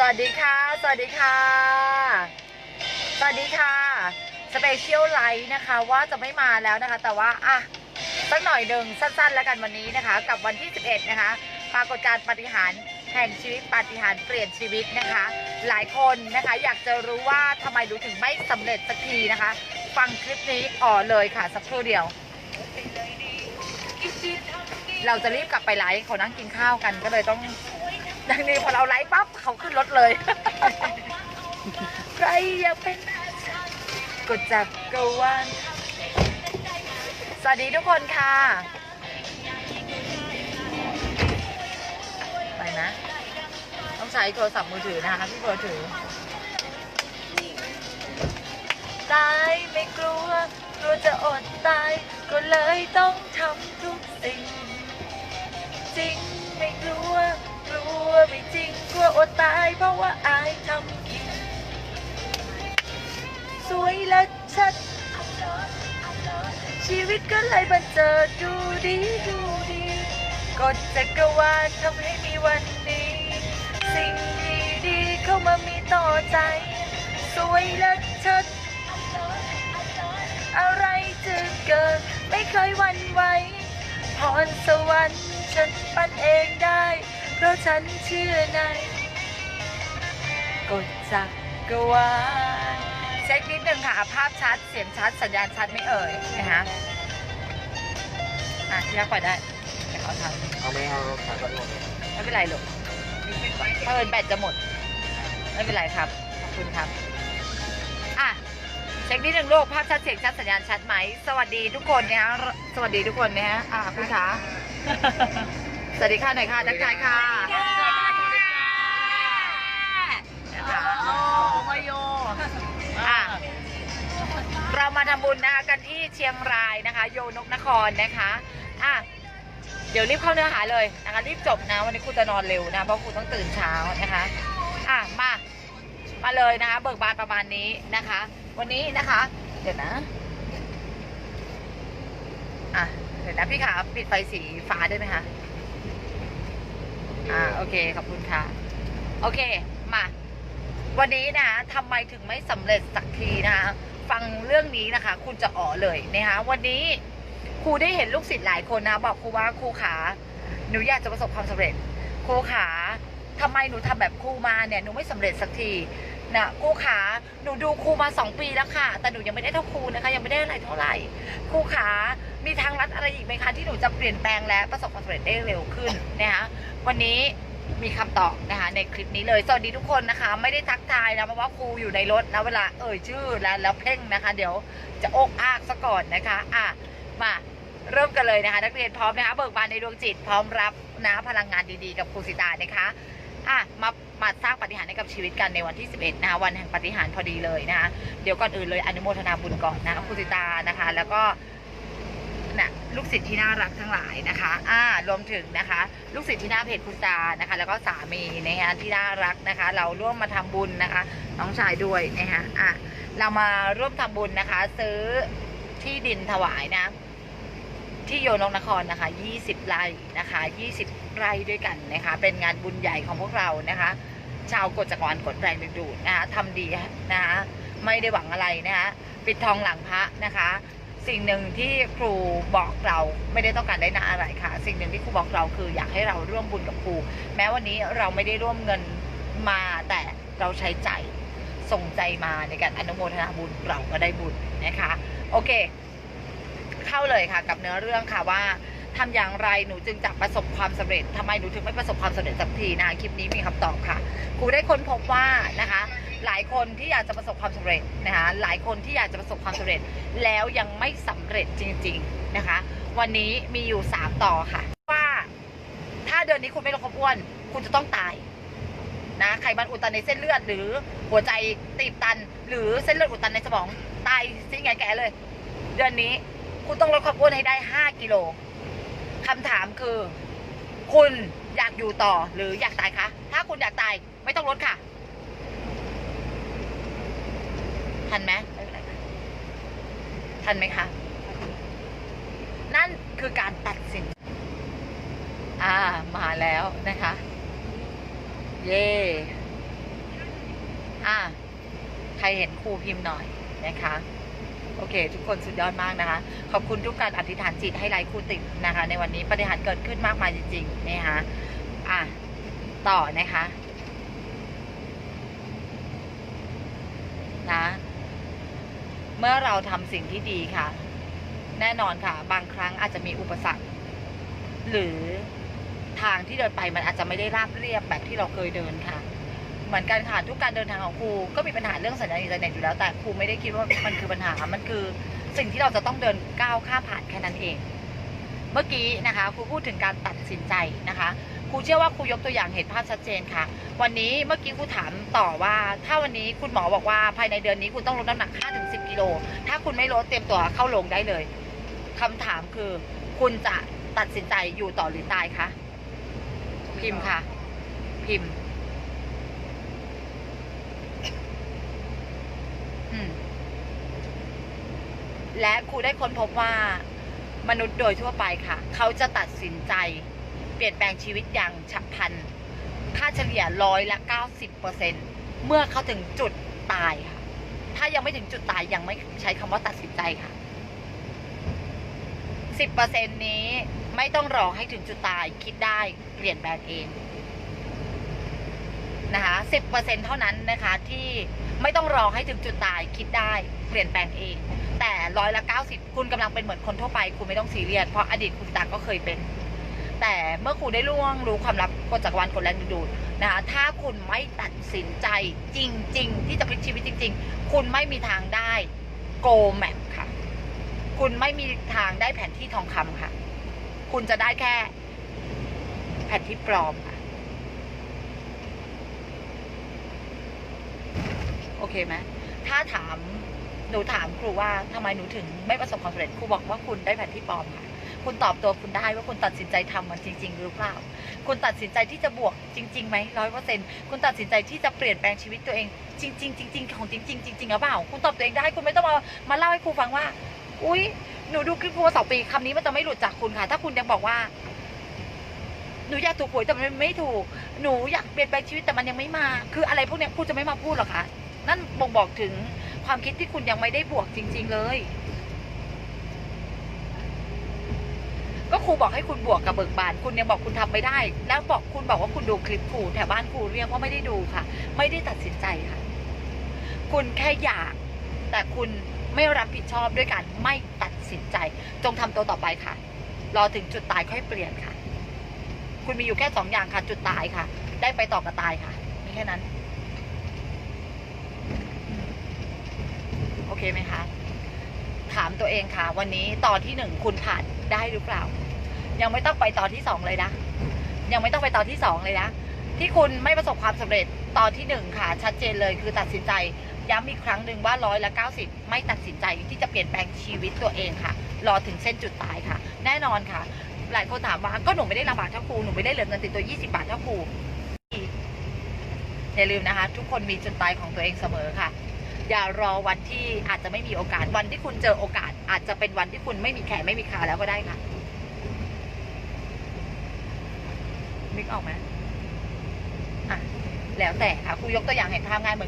สวัสดีค่ะ สวัสดีค่ะ สวัสดีค่ะ สเปเชียลไลท์นะคะว่าจะไม่มาแล้วนะคะ แต่ว่าอะสักหน่อยหนึ่งสั้นๆ แล้วกันวันนี้นะคะ กับวันที่ 11 นะคะ ปรากฏการณ์ปฏิหารแห่งชีวิตปาฏิหารย์เปลี่ยนชีวิตนะคะ หลายคนนะคะอยากจะรู้ว่าทำไมรู้ถึงไม่สำเร็จสักทีนะคะ ฟังคลิปนี้อ่อเลยค่ะ สักครู่เดียว เราจะรีบกลับไปไลฟ์เขานั่งกินข้าวกันก็เลยต้อง ดังนี้พอเราไลฟ์ปั๊บเขาขึ้นรถเลย ใครอยากเป็นกดจับกวานสวัสดีทุกคนค่ะ ไปนะ ต้องใช้โทรศัพท์มือถือนะคะพี่เบอร์ถือตายไม่กลัว กลัวจะอดตาย ก็เลยต้องทำทุกสิ่ง จริง วไม่จริงกลัวอดตายเพราะว่าอายทำกิน สวยและชัด ชีวิตก็เลยบันเจิดดูดีดูดีกฎจักรวาลทำให้มีวันนี้ สิ่งดีๆเข้ามามีต่อใจ สวยและชัด อะไรจะเกิดไม่เคยวันไหวพรสวรรค์ฉันปั้นเองได้ เพราะฉันเชื่อในกฎจักรวาลเช็คนิดนึงค่ะ ภาพชัด เสียงชัด สัญญาณชัดไม่เอ่ยนะคะอะที่รักปล่อยได้เดี๋ยวเขาทเอาไม่เอาขายก่อนหมดำไม่เป็นไรหรอกเพิ่นแบตจะหมด ไม่เป็นไรครับ ขอบคุณครับ อะเช็คนิดหนึ่งลูกภาพชัดเสียงชัดสัญญาณชัดไหม สวัสดีทุกคนนะฮะสวัสดีทุกคนนะฮะอะคุณคะ สวัสดีค่ะหน่อยค่ะทักทายค่ะนะคะอะเรามาทำบุญนะคะกันที่เชียงรายนะคะ โยนกนครนะคะอะเดี๋ยวรีบเข้าเนื้อหาเลยนะคะรีบจบนะวันนี้ครูจะนอนเร็วนะเพราะครูต้องตื่นเช้านะคะอะมามาเลยนะคะ เบิกบานประมาณนี้นะคะ วันนี้นะคะ เดี๋ยวนะอะเดี๋ยวนะพี่ขาปิดไฟสีฟ้าได้ไหมคะ อ่าโอเคขอบคุณค่ะ โอเคมา วันนี้นะคะทำไมถึงไม่สำเร็จสักทีนะคะฟังเรื่องนี้นะคะ คุณจะอ๋อเลยนะคะวันนี้ครูได้เห็นลูกศิษย์หลายคนนะ บอกครูว่าครูขาหนูอยากจะประสบความสำเร็จ ครูขาทำไมหนูทำแบบครูมาเนี่ยหนูไม่สำเร็จสักที นะครูขาหนูดูครูมาสองปีแล้วค่ะ แต่หนูยังไม่ได้เท่าครูนะคะ ยังไม่ได้อะไรเท่าไหร่ครูขามีทางลัดอะไรอีกไหมคะ ที่หนูจะเปลี่ยนแปลงและประสบความสำเร็จได้เร็วขึ้นนะคะวันนี้มีคำตอบนะคะในคลิปนี้เลยสวัสดีทุกคนนะคะ ไม่ได้ทักทายนะเพราะว่าครูอยู่ในรถนะเวลาเอ่ยชื่อแล้วแล้วเพ่งนะคะ เดี๋ยวจะอกอากซะก่อนนะคะอะมาเริ่มกันเลยนะคะ นักเรียนพร้อมนะคะเบิกบานในดวงจิตพร้อมรับนะพลังงานดีๆ กับครูสิตานะคะอะมา มาสร้างปฏิหารให้กับชีวิตกันในวันที่ 11 นะคะวันแห่งปฏิหารพอดีเลยนะคะเดี๋ยวก่อนอื่นเลยอนุโมทนาบุญก่อนนะคะครูสิตานะคะ แล้วก็นะลูกศิษย์ที่น่ารักทั้งหลายนะคะอ่ารวมถึงนะคะ ลูกศิษย์ที่น้าเพจครูสิตานะคะ แล้วก็สามีนะคะที่น่ารักนะคะ เราร่วมมาทำบุญนะคะ น้องชายด้วยนะคะอะเรามาร่วมทำบุญนะคะ ซื้อที่ดินถวายนะ ที่โยนกนครนะคะ 20 ไร่นะคะ 20 ไร่ด้วยกันนะคะ เป็นงานบุญใหญ่ของพวกเรานะคะ ชาวกฎจักรวาลกดแรงดึงดูดนะคะทำดีนะคะไม่ได้หวังอะไรนะคะปิดทองหลังพระนะคะ สิ่งหนึ่งที่ครูบอกเราไม่ได้ต้องการได้หนาอะไรค่ะ สิ่งหนึ่งที่ครูบอกเราคืออยากให้เราร่วมบุญกับครู แม้วันนี้เราไม่ได้ร่วมเงินมาแต่เราใช้ใจส่งใจมาในการอนุโมทนาบุญเราก็ได้บุญนะคะ โอเค เข้าเลยค่ะ กับเนื้อเรื่องค่ะว่าทำอย่างไรหนูจึงจะประสบความสำเร็จทำไมหนูถึงไม่ประสบความสำเร็จสักทีนะคะคลิปนี้มีคำตอบค่ะครูได้ค้นพบว่านะคะ หลายคนที่อยากจะประสบความสำเร็จนะคะหลายคนที่อยากจะประสบความสำเร็จ แล้วยังไม่สำเร็จจริง ๆนะคะ วันนี้มีอยู่สามต่อค่ะ ว่า ถ้าเดือนนี้คุณไม่ลดความอ้วน คุณจะต้องตายนะไขมันอุดตันในเส้นเลือด หรือหัวใจตีบตัน หรือเส้นเลือดอุดตันในสมองตายซิงไงแกเลย เดือนนี้ คุณต้องลดความอ้วนให้ได้5กิโลคำถามคือ คุณอยากอยู่ต่อหรืออยากตายคะ ถ้าคุณอยากตายไม่ต้องลดค่ะ ทันไหมไม่เป็นไรค่ะทันไหมคะ นั่นคือการตัดสิน อ่า มาแล้วนะคะ เย่อะใครเห็นครูพิมพ์หน่อยนะคะ โอเค ทุกคนสุดยอดมากนะคะ ขอบคุณทุกการอธิษฐานจิตให้ไลฟ์ครูติดนะคะ ในวันนี้ปฏิหารเกิดขึ้นมากมายจริงๆนะคะอะต่อนะคะนะเมื่อเราทำสิ่งที่ดีค่ะ แน่นอนค่ะ บางครั้งอาจจะมีอุปสรรค หรือทางที่เดินไปมันอาจจะไม่ได้ราบเรียบแบบที่เราเคยเดินค่ะ เหมือนกันค่ะทุกการเดินทางของครูก็มีปัญหาเรื่องสัญญาณอินเทอร์เน็ตอยู่แล้วแต่ครูไม่ได้คิดว่ามันคือปัญหา มันคือสิ่งที่เราจะต้องเดินก้าวข้ามผ่านแค่นั้นเอง เมื่อกี้นะคะครูพูดถึงการตัดสินใจนะคะครูเชื่อว่าครูยกตัวอย่างเห็นภาพชัดเจนค่ะ วันนี้เมื่อกี้ครูถามต่อว่า ถ้าวันนี้คุณหมอบอกว่าภายในเดือนนี้คุณต้องลดน้ำหนัก 5-10 กิโล ถ้าคุณไม่ลดเตรียมตัวเข้าลงได้เลยคำถามคือ คุณจะตัดสินใจอยู่ต่อหรือตายคะพิมพ์ค่ะ พิมพ์ อืม และครูได้ค้นพบว่ามนุษย์โดยทั่วไปค่ะ เขาจะตัดสินใจ เปลี่ยนแปลงชีวิตอย่างฉับพลัน ค่าเฉลี่ยร้อยละเก้าสิบเปอร์เซ็นเมื่อเขาถึงจุดตายค่ะ ถ้ายังไม่ถึงจุดตายยังไม่ใช้คำว่าตัดสินใจค่ะสิบเปอร์เซ็นนี้ไม่ต้องรอให้ถึงจุดตายคิดได้เปลี่ยนแปลงเอง นะคะสิบเปอร์เซ็นเท่านั้นนะคะที่ไม่ต้องรอให้ถึงจุดตายคิดได้เปลี่ยนแปลงเอง แต่ร้อยละเก้าสิบคุณกำลังเป็นเหมือนคนทั่วไป คุณไม่ต้องซีเรียสเพราะอดีตคุณตาก็เคยเป็น แต่เมื่อคุณได้ล่วงรู้ความลับกฎจักรวาลกฎแรงดึงดูดนะคะถ้าคุณไม่ตัดสินใจจริง ๆ ที่จะพลิกชีวิตจริง ๆ คุณไม่มีทางได้โกแมปค่ะ คุณไม่มีทางได้แผนที่ทองคำค่ะ คุณจะได้แค่แผนที่ปลอมค่ะ โอเคไหมถ้าถามหนูถามครูว่าทำไมหนูถึงไม่ประสบความสำเร็จครูบอกว่าคุณได้แผนที่ปลอมค่ะ คุณตอบตัวคุณได้ว่าคุณตัดสินใจทำมันจริง ๆ หรือเปล่า คุณตัดสินใจที่จะบวกจริงๆไหมร้อยเปอร์เซ็นต์คุณตัดสินใจที่จะเปลี่ยนแปลงชีวิตตัวเอง จริง ๆ จริง ๆ ของจริงๆจริงๆหรือเปล่า คุณตอบตัวเองได้คุณไม่ต้องมามาเล่าให้ครูฟังว่า อุ้ยหนูดูคลิปครูมาสองปีคำนี้มันจะไม่หลุดจากคุณค่ะ ถ้าคุณยังบอกว่าหนูอยากถูกหวยแต่มันไม่ถูก หนูอยากเปลี่ยนแปลงชีวิตแต่มันยังไม่มา คืออะไรพวกเนี้ยครูจะไม่มาพูดหรอกคะ นั่นบ่งบอกถึงความคิดที่คุณยังไม่ได้บวกจริง ๆเลย ก็ครูบอกให้คุณบวกกับเบิกบาน คุณยังบอกคุณทำไม่ได้ แล้วบอกคุณบอกว่าคุณดูคลิปครูแถวบ้านครูเรียกว่าไม่ได้ดูค่ะ ไม่ได้ตัดสินใจค่ะ คุณแค่อยาก แต่คุณไม่รับผิดชอบด้วยการไม่ตัดสินใจ จงทำตัวต่อไปค่ะ รอถึงจุดตายค่อยเปลี่ยนค่ะ คุณมีอยู่แค่สองอย่างค่ะ จุดตายค่ะ ได้ไปต่อกับตายค่ะ มีแค่นั้น โอ เคไหมคะ ถามตัวเองค่ะ วันนี้ตอนที่หนึ่งคุณผ่านได้หรือเปล่า ยังไม่ต้องไปตอนที่สองเลยนะ ยังไม่ต้องไปตอนที่สองเลยนะ ที่คุณไม่ประสบความสำเร็จตอนที่หนึ่งค่ะ ชัดเจนเลยคือตัดสินใจย้ำอีกครั้งหนึ่งว่าร้อยละเก้าสิบไม่ตัดสินใจที่จะเปลี่ยนแปลงชีวิตตัวเองค่ะ รอถึงเส้นจุดตายค่ะ แน่นอนค่ะ หลายคนถามว่าก็หนูไม่ได้ลำบากเท่าครูหนูไม่ได้เหลือเงินติดตัว 20 บาทเท่าครูอย่าลืมนะคะ ทุกคนมีจุดตายของตัวเองเสมอค่ะ อย่ารอวันที่อาจจะไม่มีโอกาสวันที่คุณเจอโอกาส อาจจะเป็นวันที่คุณไม่มีแขนไม่มีขาแล้วก็ได้ค่ะนึกออกไหมอะแล้วแต่ค่ะครูยกตัวอย่างเห็นภาพง่ายเหมือน